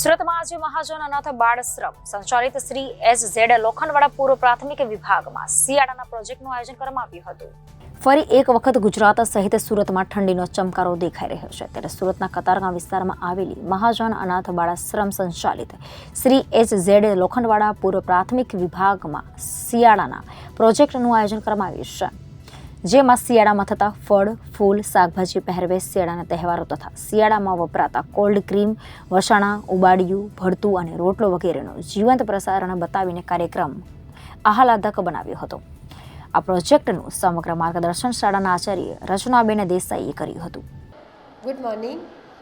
સુરતમાં આજે મહાજન અનાથ બાળશ્રમ. સંચાલિત શ્રી એસ ઝેડ લોખંડવાડા પૂર્વ પ્રાથમિક વિભાગમાં શિયાળાના પ્રોજેક્ટનું આયોજન કરવામાં આવ્યું હતું. ફરી એક વખત ગુજરાત સહિત સુરતમાં ઠંડીનો ચમકારો દેખાઈ રહ્યો છે. ત્યારે સુરતના કતારગામ વિસ્તારમાં આવેલી મહાજન અનાથ બાળાશ્રમ સંચાલિત શ્રી એચ ઝેડ લોખંડવાડા પૂર્વ પ્રાથમિક વિભાગમાં શિયાળાના પ્રોજેક્ટનું આયોજન કરવામાં આવ્યું છે. જેમાં શિયાળામાં થતા ફળ, ફૂલ, શાકભાજી પહેરવેશ શિયાળાના તહેવારો તથા શિયાળામાં વપરાતા કોલ્ડ ક્રીમ, વસાણા, ઉબાડિયું, ભરતું અને રોટલો વગેરેનો જીવંત પ્રસારણ બતાવીને કાર્યક્રમ આહલાદક બનાવ્યો હતો. આ પ્રોજેક્ટનું સમગ્ર માર્ગદર્શન શાળાના આચાર્ય રચનાબેન દેસાઈએ કર્યું હતું. ગુડ મોર્નિંગ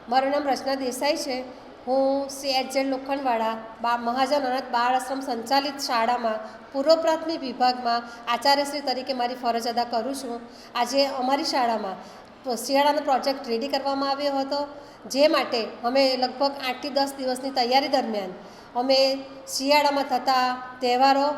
મારું નામ રચના દેસાઈ છે. હું સીએચઝેડ લોખંડવાળા બા મહાજન અનાથ બાળ આશ્રમ સંચાલિત શાળામાં પૂર્વ પ્રાથમિક વિભાગમાં આચાર્યશ્રી તરીકે મારી ફરજ અદા કરું છું. આજે અમારી શાળામાં શિયાળાનો પ્રોજેક્ટ રેડી કરવામાં આવ્યો હતો. જે માટે અમે લગભગ આઠથી દસ દિવસની તૈયારી દરમિયાન અમે શિયાળામાં થતા તહેવારો,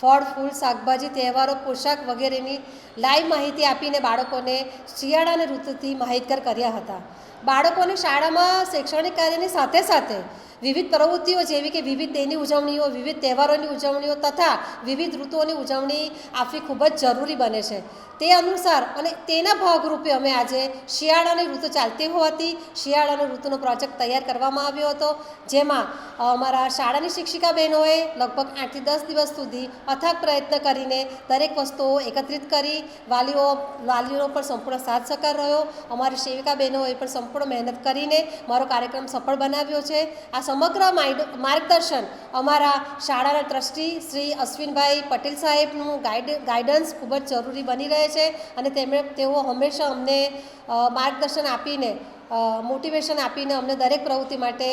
ફળ, ફૂલ, શાકભાજી, તહેવારો, પોશાક વગેરેની લાઈવ માહિતી આપીને બાળકોને શિયાળાની ઋતુથી માહિતગાર કર્યા હતા. બાળકોને શાળામાં શૈક્ષણિક કાર્યની સાથે સાથે વિવિધ પ્રવૃત્તિઓ જેવી કે વિવિધ ડેની ઉજવણીઓ, વિવિધ તહેવારોની ઉજવણીઓ તથા વિવિધ ઋતુઓની ઉજવણી આપવી ખૂબ જ જરૂરી બને છે. તે અનુસાર અને તેના ભાગરૂપે અમે આજે શિયાળાની ઋતુ ચાલતી હોવાથી શિયાળાની ઋતુનો પ્રોજેક્ટ તૈયાર કરવામાં આવ્યો હતો, જેમાં અમારા શાળાની શિક્ષિકા બહેનોએ લગભગ આઠથી દસ દિવસ સુધી અથાગ પ્રયત્ન કરીને દરેક વસ્તુઓ એકત્રિત કરી, વાલીઓ વાલીઓ પણ સંપૂર્ણ સાથ સહકાર રહ્યો, અમારી સેવિકા બહેનોએ પણ સંપૂર્ણ મહેનત કરીને મારો કાર્યક્રમ સફળ બનાવ્યો છે. આ સમગ્ર માર્ગદર્શન અમારા શાળાના ટ્રસ્ટી શ્રી અશ્વિનભાઈ પટેલ સાહેબનું ગાઈડ, ગાઈડન્સ ખૂબ જ જરૂરી બની રહે છે અને તેમણે, તેઓ હંમેશા અમને માર્ગદર્શન આપીને મોટિવેશન આપીને અમને દરેક પ્રવૃત્તિ માટે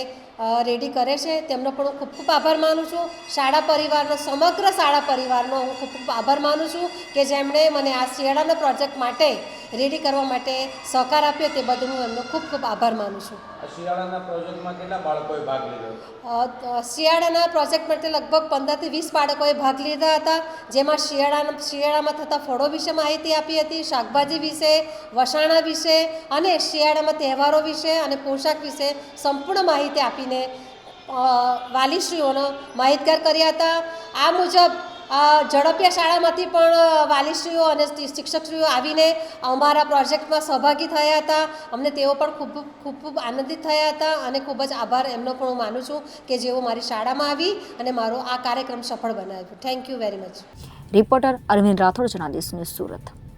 રેડી કરે છે. તેમનો પણ હું ખૂબ ખૂબ આભાર માનું છું. શાળા પરિવારનો સમગ્ર શાળા પરિવારનો હું ખૂબ ખૂબ આભાર માનું છું કે જેમણે મને આ શિયાળાના પ્રોજેક્ટ માટે રેડી કરવા માટે સહકાર આપ્યો તે બદલ હું એમનો ખૂબ ખૂબ આભાર માનું છું. શિયાળાના પ્રોજેક્ટમાં કેટલા બાળકોએ ભાગ લીધો? શિયાળાના પ્રોજેક્ટ માટે લગભગ પંદરથી વીસ બાળકોએ ભાગ લીધા હતા. જેમાં શિયાળા શિયાળામાં થતા ફળો વિશે માહિતી આપી હતી શાકભાજી વિશે વસાણા વિશે અને શિયાળામાં તહેવારો વિશે અને પોશાક વિશે સંપૂર્ણ માહિતી આપીને વાલીશ્રીઓનો માહિતગાર કર્યા હતા. આ મુજબ ઝડપિયા શાળામાંથી પણ વાલીશ્રીઓ અને શિક્ષકશ્રીઓ આવીને અમારા પ્રોજેક્ટમાં સહભાગી થયા હતા. અમને તેઓ પણ ખૂબ ખૂબ ખૂબ આનંદિત થયા હતા અને ખૂબ જ આભાર એમનો પણ હું માનું છું કે જેઓ મારી શાળામાં આવી અને મારો આ કાર્યક્રમ સફળ બનાવ્યો. Thank you very much reporter Arvind Rathod જણાવીશ સુરત.